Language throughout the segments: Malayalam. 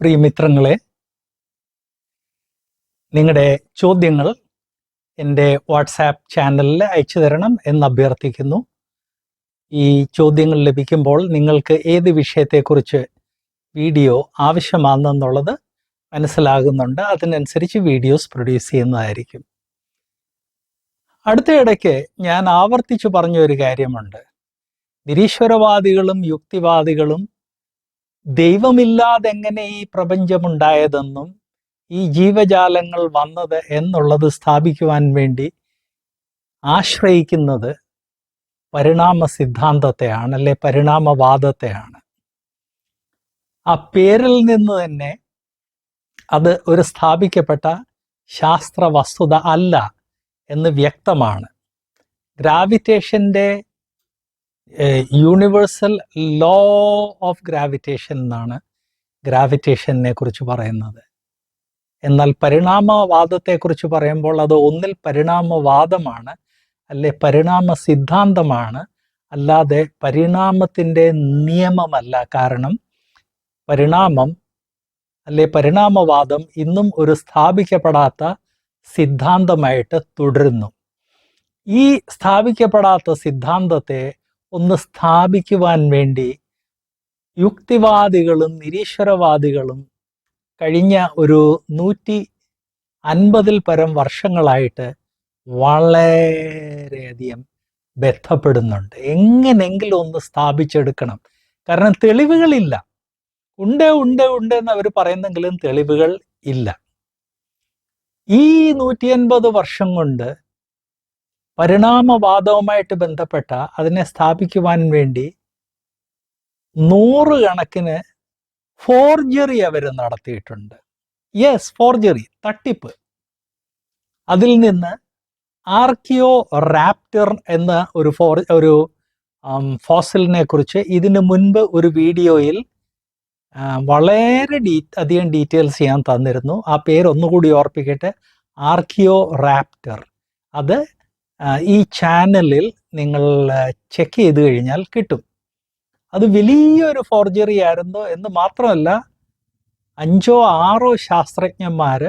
പ്രിയമിത്രങ്ങളെ നിങ്ങളുടെ ചോദ്യങ്ങൾ എന്റെ വാട്സാപ്പ് ചാനലിൽ അയച്ചു തരണം എന്ന് അഭ്യർത്ഥിക്കുന്നു. ഈ ചോദ്യങ്ങൾ ലഭിക്കുമ്പോൾ നിങ്ങൾക്ക് ഏത് വിഷയത്തെക്കുറിച്ച് വീഡിയോ ആവശ്യമാണെന്നുള്ളത് മനസ്സിലാകുന്നുണ്ട്. അതിനനുസരിച്ച് വീഡിയോസ് പ്രൊഡ്യൂസ് ചെയ്യുന്നതായിരിക്കും. അടുത്ത ഇടയ്ക്ക് ഞാൻ ആവർത്തിച്ചു പറഞ്ഞ ഒരു കാര്യമുണ്ട്. നിരീശ്വരവാദികളും യുക്തിവാദികളും ദൈവമില്ലാതെ എങ്ങനെ ഈ പ്രപഞ്ചമുണ്ടായതെന്നും ഈ ജീവജാലങ്ങൾ വന്നത് എന്നുള്ളത് സ്ഥാപിക്കുവാൻ വേണ്ടി ആശ്രയിക്കുന്നത് പരിണാമ സിദ്ധാന്തത്തെയാണ് അല്ലെ പരിണാമവാദത്തെയാണ്. ആ പേരിൽ നിന്ന് തന്നെ അത് ഒരു സ്ഥാപിക്കപ്പെട്ട ശാസ്ത്ര വസ്തുത അല്ല എന്ന് വ്യക്തമാണ്. ഗ്രാവിറ്റേഷന്റെ യൂണിവേഴ്സൽ ലോ ഓഫ് ഗ്രാവിറ്റേഷൻ എന്നാണ് ഗ്രാവിറ്റേഷനെ കുറിച്ച് പറയുന്നത്. എന്നാൽ പരിണാമവാദത്തെക്കുറിച്ച് പറയുമ്പോൾ അത് ഒന്നിൽ പരിണാമവാദമാണ് അല്ലെ പരിണാമ സിദ്ധാന്തമാണ് അല്ലാതെ പരിണാമത്തിന്റെ നിയമമല്ല. കാരണം പരിണാമം അല്ലെ പരിണാമവാദം ഇന്നും ഒരു സ്ഥാപിക്കപ്പെടാത്ത സിദ്ധാന്തമായിട്ട് തുടരുന്നു. ഈ സ്ഥാപിക്കപ്പെടാത്ത സിദ്ധാന്തത്തെ ഒന്ന് സ്ഥാപിക്കുവാൻ വേണ്ടി യുക്തിവാദികളും നിരീശ്വരവാദികളും കഴിഞ്ഞ ഒരു നൂറ്റി അൻപതിൽ പരം വർഷങ്ങളായിട്ട് വളരെയധികം ബന്ധപ്പെടുന്നുണ്ട്. എങ്ങനെങ്കിലും ഒന്ന് സ്ഥാപിച്ചെടുക്കണം. കാരണം തെളിവുകളില്ല. ഉണ്ട് ഉണ്ട് ഉണ്ട് എന്ന് അവർ പറയുന്നെങ്കിലും തെളിവുകൾ ഇല്ല. ഈ നൂറ്റി അൻപത് വർഷം കൊണ്ട് പരിണാമവാദവുമായിട്ട് ബന്ധപ്പെട്ട അതിനെ സ്ഥാപിക്കുവാൻ വേണ്ടി നൂറുകണക്കിന് ഫോർജറി അവർ നടത്തിയിട്ടുണ്ട്. യെസ് ഫോർജറി തട്ടിപ്പ്. അതിൽ നിന്ന് ആർക്കിയോ റാപ്റ്റർ എന്ന ഒരു ഫോർ ഒരു ഫോസിലിനെ കുറിച്ച് ഇതിനു മുൻപ് ഒരു വീഡിയോയിൽ വളരെ ഡീ അധികം ഡീറ്റെയിൽസ് ചെയ്യാൻ തന്നിരുന്നു. ആ പേര് ഒന്നുകൂടി ഓർപ്പിക്കട്ടെ. ആർക്കിയോ റാപ്റ്റർ അത് ഈ ചാനലിൽ നിങ്ങൾ ചെക്ക് ചെയ്ത് കഴിഞ്ഞാൽ കിട്ടും. അത് വലിയൊരു ഫോർജറി ആയിരുന്നു എന്ന് മാത്രമല്ല അഞ്ചോ ആറോ ശാസ്ത്രജ്ഞന്മാർ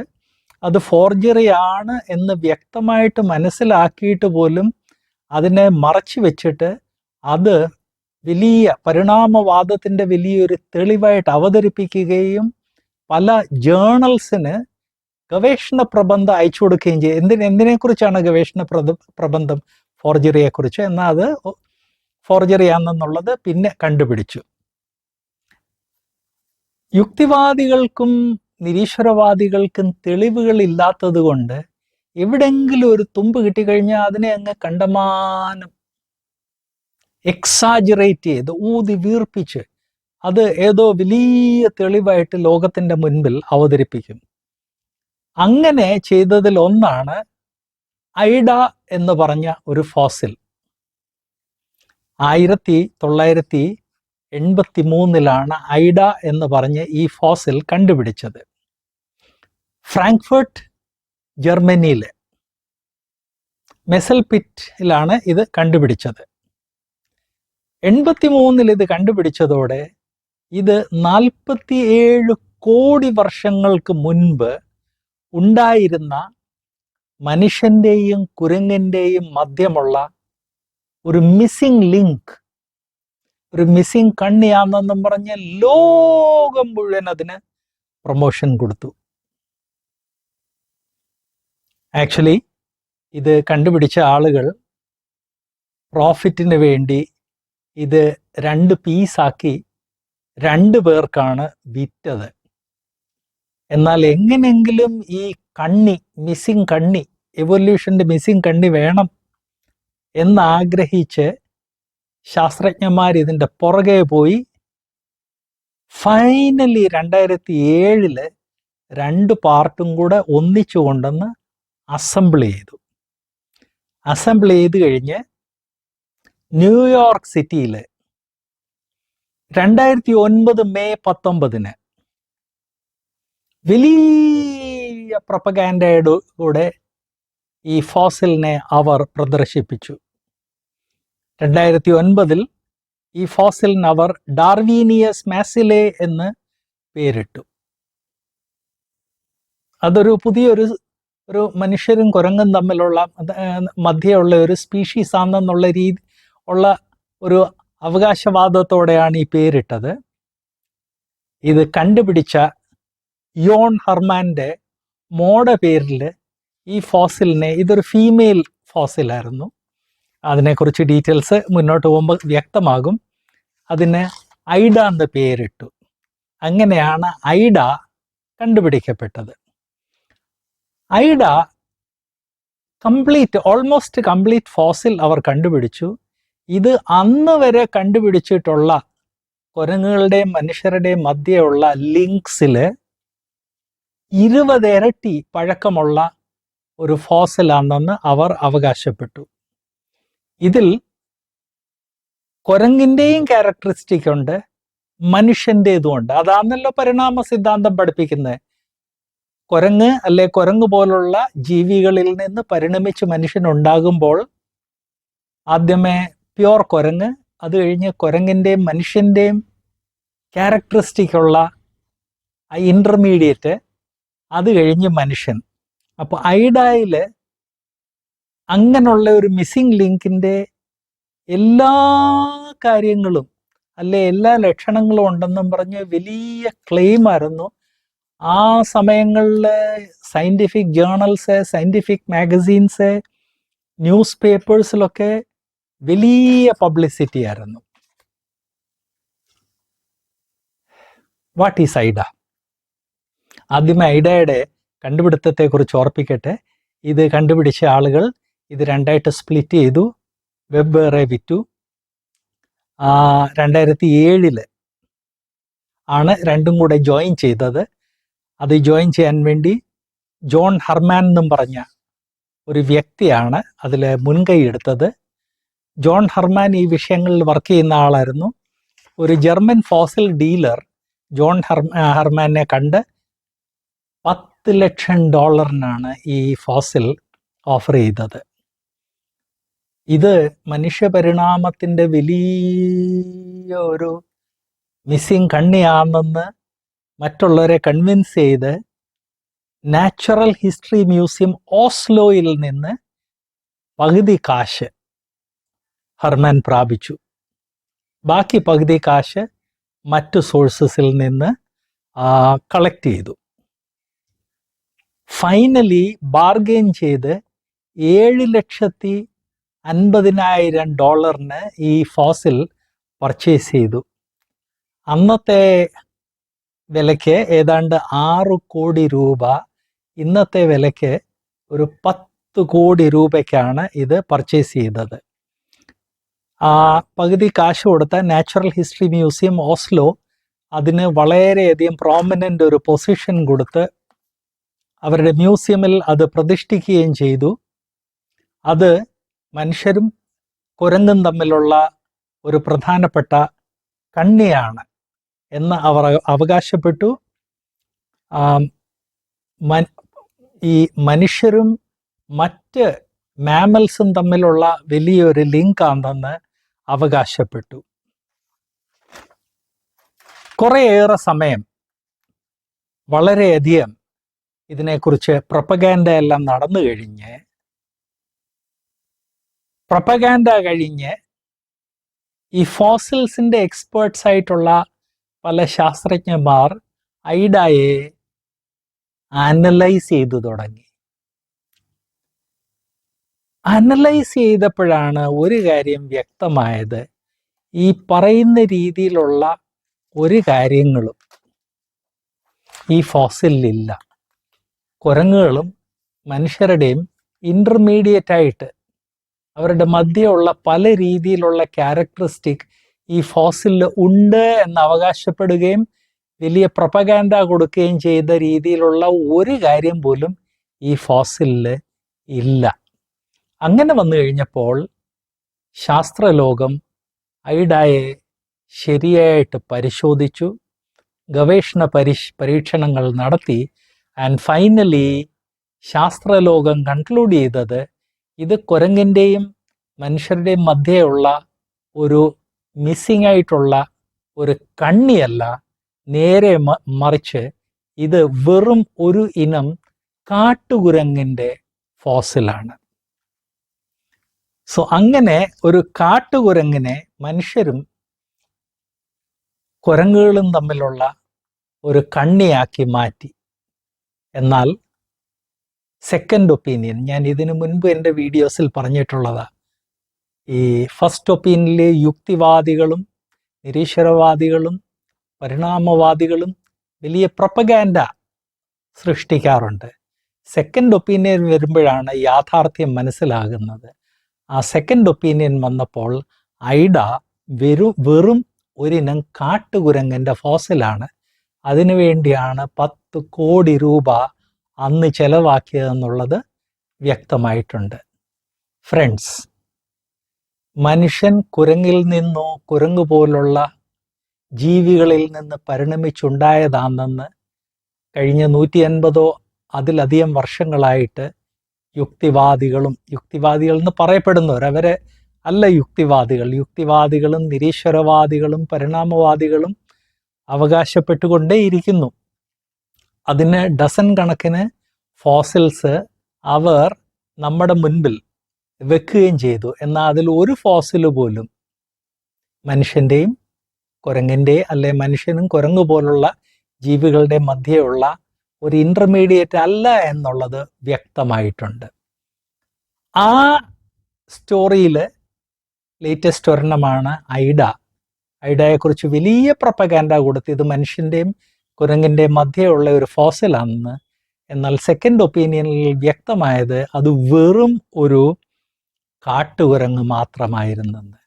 അത് ഫോർജറി ആണ് എന്ന് വ്യക്തമായിട്ട് മനസ്സിലാക്കിയിട്ട് പോലും അതിനെ മറച്ചു വെച്ചിട്ട് അത് വലിയ പരിണാമവാദത്തിന്റെ വലിയൊരു തെളിവായിട്ട് അവതരിപ്പിക്കുകയും പല ജേണൽസിന് ഗവേഷണ പ്രബന്ധം അയച്ചു കൊടുക്കുകയും ചെയ്യും എന്തിന് എന്തിനെക്കുറിച്ചാണ് ഗവേഷണ പ്രബന്ധം? ഫോർജറിയെ കുറിച്ച് എന്നാൽ അത് ഫോർജറി ആണെന്നുള്ളത് പിന്നെ കണ്ടുപിടിച്ചു. യുക്തിവാദികൾക്കും നിരീശ്വരവാദികൾക്കും തെളിവുകൾ ഇല്ലാത്തത് കൊണ്ട് എവിടെങ്കിലും ഒരു തുമ്പ് കിട്ടിക്കഴിഞ്ഞാൽ അതിനെ അങ്ങ് കണ്ടമാനം എക്സാജറേറ്റ് ചെയ്ത് ഊതി വീർപ്പിച്ച് അത് ഏതോ വലിയ തെളിവായിട്ട് ലോകത്തിന്റെ മുൻപിൽ അവതരിപ്പിക്കും. അങ്ങനെ ചെയ്തതിൽ ഒന്നാണ് ഐഡ എന്ന് പറഞ്ഞ ഒരു ഫോസിൽ. ആയിരത്തി തൊള്ളായിരത്തി എൺപത്തി മൂന്നിലാണ് ഐഡ എന്ന് പറഞ്ഞ് ഈ ഫോസിൽ കണ്ടുപിടിച്ചത്. ഫ്രാങ്ക്ഫർട്ട് ജർമ്മനിയിലെ മെസൽപിറ്റിലാണ് ഇത് കണ്ടുപിടിച്ചത്. എൺപത്തി മൂന്നിൽ ഇത് കണ്ടുപിടിച്ചതോടെ ഇത് നാൽപ്പത്തിയേഴ് കോടി വർഷങ്ങൾക്ക് മുൻപ് ഉണ്ടായിരുന്ന മനുഷ്യന്റെയും കുരങ്ങന്റെയും മധ്യമുള്ള ഒരു മിസ്സിംഗ് ലിങ്ക് ഒരു മിസ്സിംഗ് കണ്ണിയാണെന്നും പറഞ്ഞ് ലോകം മുഴുവൻ അതിന് പ്രൊമോഷൻ കൊടുത്തു. ആക്ച്വലി ഇത് കണ്ടുപിടിച്ച ആളുകൾ പ്രോഫിറ്റിന് വേണ്ടി ഇത് രണ്ട് പീസാക്കി രണ്ട് പേർക്കാണ് വിറ്റത്. എന്നാൽ എങ്ങനെങ്കിലും ഈ കണ്ണി മിസ്സിങ് കണ്ണി എവല്യൂഷന്റെ മിസ്സിങ് കണ്ണി വേണം എന്നാഗ്രഹിച്ച് ശാസ്ത്രജ്ഞന്മാർ ഇതിന്റെ പുറകെ പോയി ഫൈനലി രണ്ടായിരത്തി ഏഴിൽ രണ്ട് പാർട്ടും കൂടെ ഒന്നിച്ചു കൊണ്ടെന്ന് അസംബിൾ ചെയ്തു. അസംബിൾ ചെയ്ത് കഴിഞ്ഞ് ന്യൂയോർക്ക് സിറ്റിയിൽ രണ്ടായിരത്തി ഒൻപത് മെയ് പത്തൊമ്പതിന് വലിയ പ്രൊപ്പഗാൻഡയുടെ ഈ ഫോസിലിനെ അവർ പ്രദർശിപ്പിച്ചു. രണ്ടായിരത്തി ഒൻപതിൽ ഈ ഫോസിലിന് അവർ ഡാർവീനിയസ് മാസിലെ എന്ന് പേരിട്ടു. അതൊരു പുതിയൊരു ഒരു മനുഷ്യരും കുരങ്ങും തമ്മിലുള്ള മധ്യയുള്ള ഒരു സ്പീഷീസ് ആണെന്നുള്ള രീതി ഉള്ള ഒരു അവകാശവാദത്തോടെയാണ് ഈ പേരിട്ടത്. ഇത് കണ്ടുപിടിച്ച യോൺ ഹർമാന്റെ മോഡ പേരിൽ ഈ ഫോസിലിനെ ഇതൊരു ഫീമെയിൽ ഫോസിലായിരുന്നു അതിനെക്കുറിച്ച് ഡീറ്റെയിൽസ് മുന്നോട്ട് പോകുമ്പോൾ വ്യക്തമാകും. അതിന് ഐഡ എന്ന പേരിട്ടു. അങ്ങനെയാണ് Ida കണ്ടുപിടിക്കപ്പെട്ടത്. Ida complete almost complete fossil അവർ കണ്ടുപിടിച്ചു. ഇത് അന്ന് വരെ കണ്ടുപിടിച്ചിട്ടുള്ള കുരങ്ങുകളുടെയും മനുഷ്യരുടെയും മധ്യയുള്ള ലിങ്ക്സിൽ ഇരുപത് ഇരട്ടി പഴക്കമുള്ള ഒരു ഫോസിലാണെന്ന് അവർ അവകാശപ്പെട്ടു. ഇതിൽ കുരങ്ങിന്റെയും ക്യാരക്ടറിസ്റ്റിക് ഉണ്ട് മനുഷ്യന്റെതും ഉണ്ട്. അതാണല്ലോ പരിണാമ സിദ്ധാന്തം പഠിപ്പിക്കുന്നത് കുരങ്ങ് അല്ലെ കുരങ്ങ് പോലുള്ള ജീവികളിൽ നിന്ന് പരിണമിച്ച് മനുഷ്യൻ ഉണ്ടാകുമ്പോൾ ആദ്യമേ പ്യോർ കുരങ്ങ് അത് കഴിഞ്ഞ് കുരങ്ങിന്റെയും മനുഷ്യന്റെയും ക്യാരക്ടറിസ്റ്റിക് ഉള്ള ആ ഇന്റർമീഡിയറ്റ് അത് കഴിഞ്ഞ് മനുഷ്യൻ. അപ്പോൾ ഐഡായിൽ അങ്ങനെയുള്ള ഒരു മിസ്സിംഗ് ലിങ്കിന്റെ എല്ലാ കാര്യങ്ങളും അല്ലെ എല്ലാ ലക്ഷണങ്ങളും ഉണ്ടെന്നും പറഞ്ഞ് വലിയ ക്ലെയിം ആയിരുന്നു. ആ സമയങ്ങളിൽ scientific journals scientific magazines news പേപ്പേഴ്സിലൊക്കെ വലിയ പബ്ലിസിറ്റി ആയിരുന്നു. What is Ida? ആദ്യമേ ഐഡയുടെ കണ്ടുപിടുത്തത്തെക്കുറിച്ച് ഓർപ്പിക്കട്ടെ. ഇത് കണ്ടുപിടിച്ച ആളുകൾ ഇത് രണ്ടായിട്ട് സ്പ്ലിറ്റ് ചെയ്തു. വെബ് വേറെ വിറ്റു. രണ്ടായിരത്തി ഏഴിൽ ആണ് രണ്ടും കൂടെ ജോയിൻ ചെയ്തത്. അത് ജോയിൻ ചെയ്യാൻ വേണ്ടി ജോൺ ഹർമാൻ എന്നും പറഞ്ഞ ഒരു വ്യക്തിയാണ് അതിൽ മുൻകൈ എടുത്തത്. ജോൺ ഹർമാൻ ഈ വിഷയങ്ങളിൽ വർക്ക് ചെയ്യുന്ന ആളായിരുന്നു. ഒരു ജർമ്മൻ ഫോസിൽ ഡീലർ ജോൺ ഹർ ഹർമാനെ കണ്ട് പത്ത് ലക്ഷം ഡോളറിനാണ് ഈ ഫോസിൽ ഓഫർ ചെയ്തത്. ഇത് മനുഷ്യപരിണാമത്തിന്റെ വലിയ ഒരു മിസ്സിങ് കണ്ണിയാണെന്ന് മറ്റുള്ളവരെ കൺവിൻസ് ചെയ്ത് നാച്ചുറൽ ഹിസ്റ്ററി മ്യൂസിയം ഓസ്ലോയിൽ നിന്ന് പകുതി കാശ് ഹർമാൻ പ്രാപിച്ചു. ബാക്കി പകുതി കാശ് മറ്റു സോഴ്സസിൽ നിന്ന് കളക്ട് ചെയ്തു. ഫൈനലി ബാർഗെയിൻ ചെയ്ത് ഏഴ് ലക്ഷത്തി അൻപതിനായിരം ഡോളറിന് ഈ ഫോസിൽ പർച്ചേസ് ചെയ്തു. അന്നത്തെ വിലയ്ക്ക് ഏതാണ്ട് ആറ് കോടി രൂപ. ഇന്നത്തെ വിലയ്ക്ക് ഒരു പത്ത് കോടി രൂപയ്ക്കാണ് ഇത് പർച്ചേസ് ചെയ്തത്. ആ പകുതി കാശ് കൊടുത്ത നാച്ചുറൽ ഹിസ്റ്ററി മ്യൂസിയം ഓസ്ലോ അതിന് വളരെയധികം പ്രോമിനന്റ് ഒരു പൊസിഷൻ കൊടുത്ത് അവരുടെ മ്യൂസിയമിൽ അത് പ്രതിഷ്ഠിക്കുകയും ചെയ്തു. അത് മനുഷ്യരും കുരങ്ങും തമ്മിലുള്ള ഒരു പ്രധാനപ്പെട്ട കണ്ണിയാണ് എന്ന് അവർ അവകാശപ്പെട്ടു. ഈ മനുഷ്യരും മറ്റ് മാമൽസും തമ്മിലുള്ള വലിയൊരു ലിങ്ക് ആണെന്ന് അവകാശപ്പെട്ടു. കുറേയേറെ സമയം വളരെയധികം ഇതിനെക്കുറിച്ച് പ്രൊപ്പഗാൻഡ എല്ലാം നടന്നു കഴിഞ്ഞ് പ്രൊപ്പഗാൻഡ കഴിഞ്ഞ് ഈ ഫോസിൽസിന്റെ എക്സ്പേർട്സ് ആയിട്ടുള്ള പല ശാസ്ത്രജ്ഞന്മാർ ഐഡായെ അനലൈസ് ചെയ്തു തുടങ്ങി. അനലൈസ് ചെയ്തപ്പോഴാണ് ഒരു കാര്യം വ്യക്തമായത്. ഈ പറയുന്ന രീതിയിലുള്ള ഒരു കാര്യങ്ങളും ഈ ഫോസിലില്ല കുരങ്ങുകളും മനുഷ്യരുടെയും ഇന്റർമീഡിയറ്റ് ആയിട്ട് അവരുടെ മധ്യമുള്ള പല രീതിയിലുള്ള ക്യാരക്ടറിസ്റ്റിക് ഈ ഫോസിലിൽ ഉണ്ട് എന്ന് അവകാശപ്പെടുകയും വലിയ പ്രൊപ്പഗാൻഡ കൊടുക്കുകയും ചെയ്ത രീതിയിലുള്ള ഒരു കാര്യം പോലും ഈ ഫോസിലിൽ ഇല്ല. അങ്ങനെ വന്നു കഴിഞ്ഞപ്പോൾ ശാസ്ത്രലോകം ഐഡായെ ശരിയായിട്ട് പരിശോധിച്ചു. ഗവേഷണ പരീക്ഷണങ്ങൾ നടത്തി. ആൻഡ് ഫൈനലി ശാസ്ത്രലോകം കൺക്ലൂഡ് ചെയ്തത് ഇത് കുരങ്ങിന്റെയും മനുഷ്യരുടെയും മധ്യയുള്ള ഒരു മിസ്സിംഗ് ആയിട്ടുള്ള ഒരു കണ്ണിയല്ല. നേരെ മറിച്ച് ഇത് വെറും ഒരു ഇനം കാട്ടുകുരങ്ങിന്റെ ഫോസിലാണ് സോ അങ്ങനെ ഒരു കാട്ടുകുരങ്ങിനെ മനുഷ്യരും കുരങ്ങുകളും തമ്മിലുള്ള ഒരു കണ്ണിയാക്കി മാറ്റി. എന്നാൽ സെക്കൻഡ് ഒപ്പീനിയൻ ഞാൻ ഇതിനു മുൻപ് എന്റെ വീഡിയോസിൽ പറഞ്ഞിട്ടുള്ളതാണ് ഈ ഫസ്റ്റ് ഒപ്പീനിയനിലെ യുക്തിവാദികളും നിരീശ്വരവാദികളും പരിണാമവാദികളും വലിയ പ്രൊപ്പഗാൻഡ സൃഷ്ടിക്കാറുണ്ട്. സെക്കൻഡ് ഒപ്പീനിയൻ വരുമ്പോഴാണ് യാഥാർത്ഥ്യം മനസ്സിലാകുന്നത്. ആ സെക്കൻഡ് ഒപ്പീനിയൻ വന്നപ്പോൾ ഐഡ വെറും വെറും ഒരിനം കാട്ടുകുരങ്ങന്റെ ഫോസിലാണ് അതിനുവേണ്ടിയാണ് പത്ത് കോടി രൂപ അന്ന് ചെലവാക്കിയതെന്നുള്ളത് വ്യക്തമായിട്ടുണ്ട്. ഫ്രണ്ട്സ് മനുഷ്യൻ കുരങ്ങിൽ നിന്നോ കുരങ്ങ് പോലുള്ള ജീവികളിൽ നിന്ന് പരിണമിച്ചുണ്ടായതാണെന്ന് കഴിഞ്ഞ നൂറ്റി അൻപതോ അതിലധികം വർഷങ്ങളായിട്ട് യുക്തിവാദികളും യുക്തിവാദികൾ എന്ന് പറയപ്പെടുന്നവർ അവരെ അല്ല യുക്തിവാദികൾ യുക്തിവാദികളും നിരീശ്വരവാദികളും പരിണാമവാദികളും അവകാശപ്പെട്ടുകൊണ്ടേയിരിക്കുന്നു. അതിന് ഡസൻ കണക്കിന് ഫോസിൽസ് അവർ നമ്മുടെ മുൻപിൽ വെക്കുകയും ചെയ്തു. എന്നാൽ അതിൽ ഒരു ഫോസിൽ പോലും മനുഷ്യന്റെയും കുരങ്ങിന്റെ അല്ലെ മനുഷ്യനും കുരങ്ങു പോലുള്ള ജീവികളുടെ മധ്യയുള്ള ഒരു ഇന്റർമീഡിയറ്റ് അല്ല എന്നുള്ളത് വ്യക്തമായിട്ടുണ്ട്. ആ സ്റ്റോറിയിൽ ലേറ്റസ്റ്റ് ഒരെണ്ണമാണ് ഐഡ. ഐഡയെക്കുറിച്ച് വലിയ പ്രപ്പകാൻഡ കൊടുത്ത് ഇത് മനുഷ്യന്റെയും കുരങ്ങിന്റെയും മധ്യയുള്ള ഒരു ഫോസിലാണെന്ന്. എന്നാൽ സെക്കൻഡ് ഒപ്പീനിയനിൽ വ്യക്തമായത് അത് വെറും ഒരു കാട്ടുകുരങ്ങ് മാത്രമായിരുന്നെന്ന്.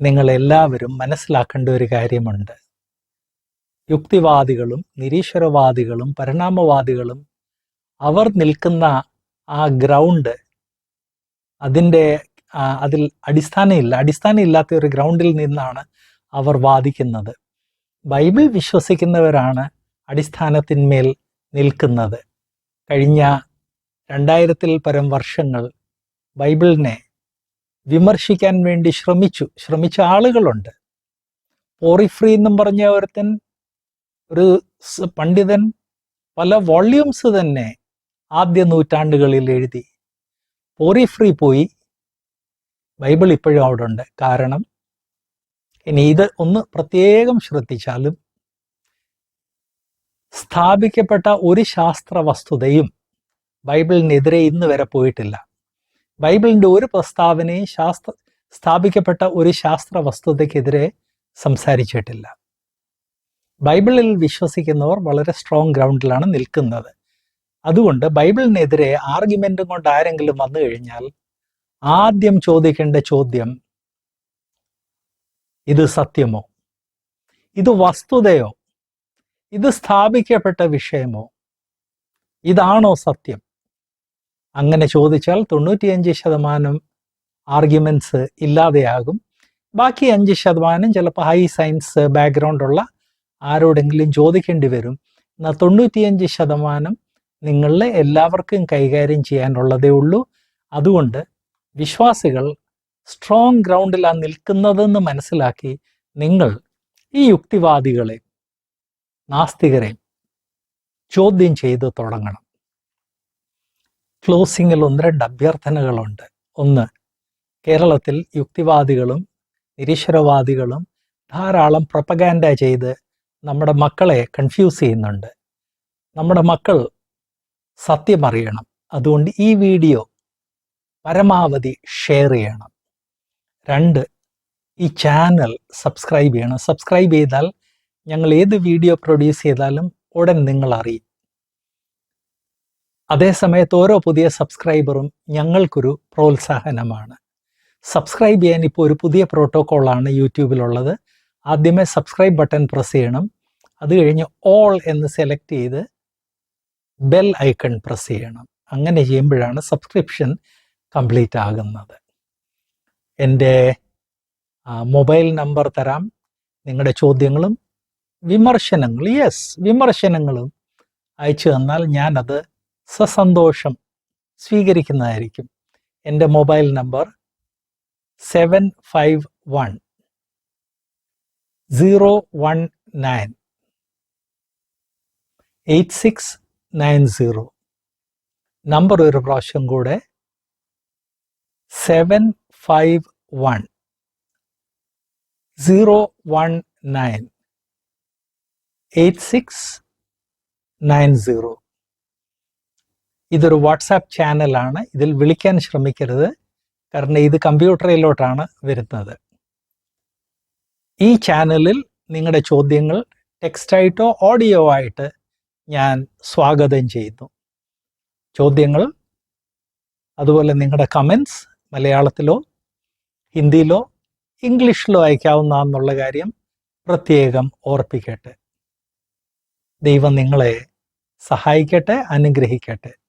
നിങ്ങളെല്ലാവരും മനസ്സിലാക്കേണ്ട ഒരു കാര്യമുണ്ട്. യുക്തിവാദികളും നിരീശ്വരവാദികളും പരിണാമവാദികളും അവർ നിൽക്കുന്ന ആ ഗ്രൗണ്ട് അതിന്റെ അതിൽ അടിസ്ഥാനമില്ല. അടിസ്ഥാനമില്ലാത്ത ഒരു ഗ്രൗണ്ടിൽ നിന്നാണ് അവർ വാദിക്കുന്നത്. ബൈബിൾ വിശ്വസിക്കുന്നവരാണ് അടിസ്ഥാനത്തിന്മേൽ നിൽക്കുന്നത്. കഴിഞ്ഞ രണ്ടായിരത്തിൽ പരം വർഷങ്ങൾ ബൈബിളിനെ വിമർശിക്കാൻ വേണ്ടി ശ്രമിച്ചു. ശ്രമിച്ച ആളുകളുണ്ട്. പോറിഫ്രീ എന്നും പറഞ്ഞ ഒരുത്തൻ ഒരു പണ്ഡിതൻ പല വോള്യൂംസ് തന്നെ ആദ്യ നൂറ്റാണ്ടുകളിൽ എഴുതി. പോറിഫ്രീ പോയി. ബൈബിൾ ഇപ്പോഴും അവിടെ ഉണ്ട് കാരണം ഇനി ഇത് ഒന്ന് പ്രത്യേകം ശ്രദ്ധിച്ചാലും സ്ഥാപിക്കപ്പെട്ട ഒരു ശാസ്ത്ര വസ്തുതയും ബൈബിളിനെതിരെ ഇന്ന് വരെ പോയിട്ടില്ല. ബൈബിളിന്റെ ഒരു പ്രസ്താവനയും ശാസ്ത്ര സ്ഥാപിക്കപ്പെട്ട ഒരു ശാസ്ത്ര വസ്തുതയ്ക്കെതിരെ സംസാരിച്ചിട്ടില്ല. ബൈബിളിൽ വിശ്വസിക്കുന്നവർ വളരെ സ്ട്രോങ് ഗ്രൗണ്ടിലാണ് നിൽക്കുന്നത്. അതുകൊണ്ട് ബൈബിളിനെതിരെ ആർഗ്യുമെന്റും കൊണ്ട് ആരെങ്കിലും വന്നു കഴിഞ്ഞാൽ ആദ്യം ചോദിക്കേണ്ട ചോദ്യം ഇത് സത്യമോ? ഇത് വസ്തുതയോ? ഇത് സ്ഥാപിക്കപ്പെട്ട വിഷയമോ? ഇതാണോ സത്യം? അങ്ങനെ ചോദിച്ചാൽ തൊണ്ണൂറ്റിയഞ്ച് ശതമാനം ആർഗ്യുമെന്റ്സ് ഇല്ലാതെയാകും. ബാക്കി അഞ്ച് ശതമാനം ചിലപ്പോൾ ഹൈ സയൻസ് ബാക്ക്ഗ്രൗണ്ട് ഉള്ള ആരോടെങ്കിലും ചോദിക്കേണ്ടി വരും. എന്നാൽ തൊണ്ണൂറ്റിയഞ്ച് ശതമാനം നിങ്ങളിലെ എല്ലാവർക്കും കൈകാര്യം ചെയ്യാനുള്ളതേ ഉള്ളൂ. അതുകൊണ്ട് വിശ്വാസികൾ സ്ട്രോങ് ഗ്രൗണ്ടിലാണ് നിൽക്കുന്നതെന്ന് മനസ്സിലാക്കി നിങ്ങൾ ഈ യുക്തിവാദികളെ നാസ്തികരെ ചോദ്യം ചെയ്ത് തുടങ്ങണം. ക്ലോസിങ്ങിൽ ഒന്ന് രണ്ട് അഭ്യർത്ഥനകളുണ്ട്. ഒന്ന് കേരളത്തിൽ യുക്തിവാദികളും നിരീശ്വരവാദികളും ധാരാളം പ്രൊപ്പഗാൻഡ ചെയ്ത് നമ്മുടെ മക്കളെ കൺഫ്യൂസ് ചെയ്യുന്നുണ്ട്. നമ്മുടെ മക്കൾ സത്യമറിയണം. അതുകൊണ്ട് ഈ വീഡിയോ പരമാവധി ഷെയർ ചെയ്യണം. രണ്ട് ഈ ചാനൽ സബ്സ്ക്രൈബ് ചെയ്യണം. സബ്സ്ക്രൈബ് ചെയ്താൽ ഞങ്ങൾ ഏത് വീഡിയോ പ്രൊഡ്യൂസ് ചെയ്താലും ഉടൻ നിങ്ങൾ അറിയും. അതേസമയത്ത് ഓരോ പുതിയ സബ്സ്ക്രൈബറും ഞങ്ങൾക്കൊരു പ്രോത്സാഹനമാണ്. സബ്സ്ക്രൈബ് ചെയ്യാൻ ഇപ്പോൾ ഒരു പുതിയ പ്രോട്ടോക്കോളാണ് യൂട്യൂബിലുള്ളത്. ആദ്യമേ സബ്സ്ക്രൈബ് ബട്ടൺ പ്രസ് ചെയ്യണം. അത് കഴിഞ്ഞ് ഓൾ എന്ന് സെലക്ട് ചെയ്ത് ബെൽ ഐക്കൺ പ്രസ് ചെയ്യണം. അങ്ങനെ ചെയ്യുമ്പോഴാണ് സബ്സ്ക്രിപ്ഷൻ കംപ്ലീറ്റ് ആകുന്നത് എന്റെ മൊബൈൽ നമ്പർ തരാം. നിങ്ങളുടെ ചോദ്യങ്ങളും വിമർശനങ്ങൾ യെസ് വിമർശനങ്ങളും അയച്ചു തന്നാൽ ഞാനത് സസന്തോഷം സ്വീകരിക്കുന്നതായിരിക്കും. എന്റെ mobile number seven five one zero one nine eight six nine zero. Number ഒരു പ്രാവശ്യം കൂടെ seven five one zero one nine eight six nine zero ഇതൊരു വാട്സാപ്പ് ചാനലാണ്. ഇതിൽ വിളിക്കാൻ ശ്രമിക്കരുത്. കാരണം ഇത് കമ്പ്യൂട്ടറിലോട്ടാണ് വരുന്നത്. ഈ ചാനലിൽ നിങ്ങളുടെ ചോദ്യങ്ങൾ ടെക്സ്റ്റായിട്ടോ ഓഡിയോ ആയിട്ട് ഞാൻ സ്വാഗതം ചെയ്യുന്നു. ചോദ്യങ്ങൾ അതുപോലെ നിങ്ങളുടെ കമൻസ് മലയാളത്തിലോ ഹിന്ദിയിലോ ഇംഗ്ലീഷിലോ അയക്കാവുന്നതെന്നുള്ള കാര്യം പ്രത്യേകം ഓർപ്പിക്കട്ടെ. ദൈവം നിങ്ങളെ സഹായിക്കട്ടെ അനുഗ്രഹിക്കട്ടെ.